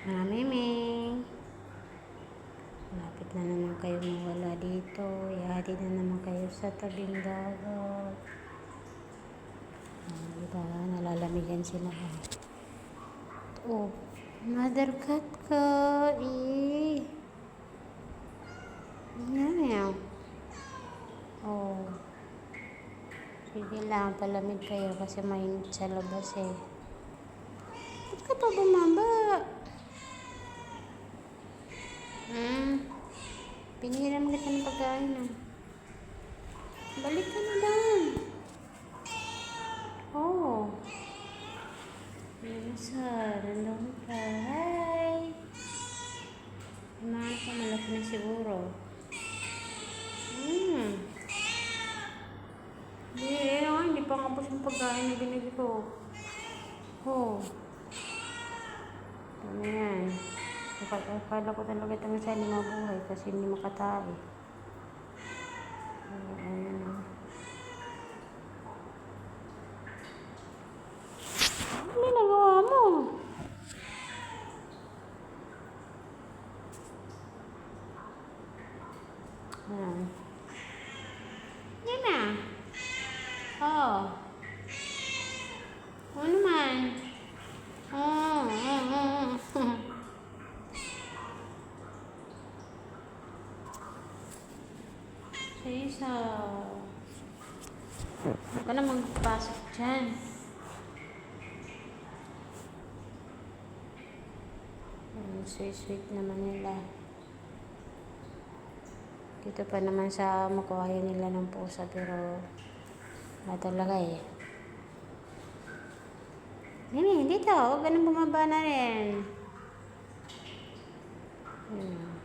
Mga miming. Malapit na naman kayo mawala dito. Ihatid na naman kayo sa tabing dagat. Ah, diba? Nalalamigan sila. Oh, mother cat ka. Eh. Meow. Oh. Sige lang, palamig kayo kasi mainit sa labas eh. Ba't ka pa bumaba? Pinihiram kita ng pagkain ah. Balik ka na doon. Oh. Minsan, nandun ka. Hi. Kumain ka, malaki na siguro. Hmm. Hindi, eh, oh, hindi pa po yung pagkain na binigay ko. Oh. Ano yan? Akala akala ko talaga ito sa hindi mabuhay kasi hindi makatay. Ayan. Ano ginagawa mo? Ayan. Yan na. Oh. Sa isa. Huwag ka na magpasok dyan. Ang sweet-sweet naman nila. Dito pa naman sa makuha nila ng pusa pero na talaga eh. Nini, eh, dito. Huwag ka na bumaba na rin. Hmm.